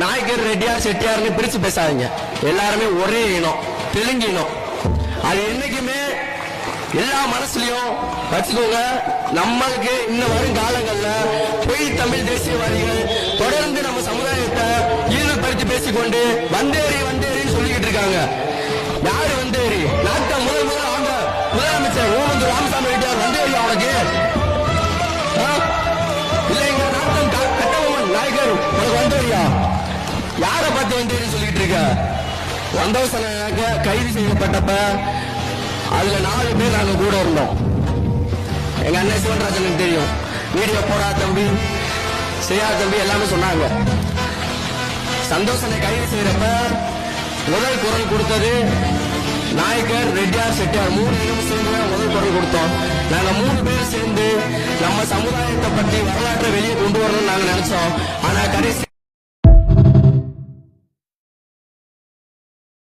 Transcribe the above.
நாயக்கர் ரெட்டியார் செட்டியார்னு பிரிச்சு பேசாதீங்க. எல்லாருமே ஒரே இனம் தெலுங்கு இனம். அது என்னைக்குமே எல்லா மனசுலயும் வச்சுக்கோங்க நம்மளுக்கு இன்னும் வரும் காலங்கள்ல பொய் தமிழ் தேசியவாதிகள் தொடர்ந்து நம்ம சமுதாயத்தை ஈடுபடுத்தி பேசிக்கொண்டு வந்தேறி வந்து யாரை சொல்லிட்டு இருக்க. வந்தவசனாக கைது செய்யப்பட்டப்ப அதுல நாலு பேர் நாங்க கூட இருந்தோம். எங்க அண்ணன் சிவன்ராஜனுக்கு தெரியும். வீடியோ போடா தம்பி. செய்யா தம்பி எல்லாமே சொன்னாங்க. சந்தோஷனை கைது செய்யறப்ப முதல் குரல் கொடுத்தது நாயக்கர் ரெட்டியார் செட்டியார். மூணு பேரும் சேர்ந்து முதல் குரல் கொடுத்தோம். நாங்க மூணு பேர் சேர்ந்து நம்ம சமுதாயத்தை பற்றி வரலாற்றை வெளியே கொண்டு வரணும்னு நாங்க நினைச்சோம். ஆனா கடைசி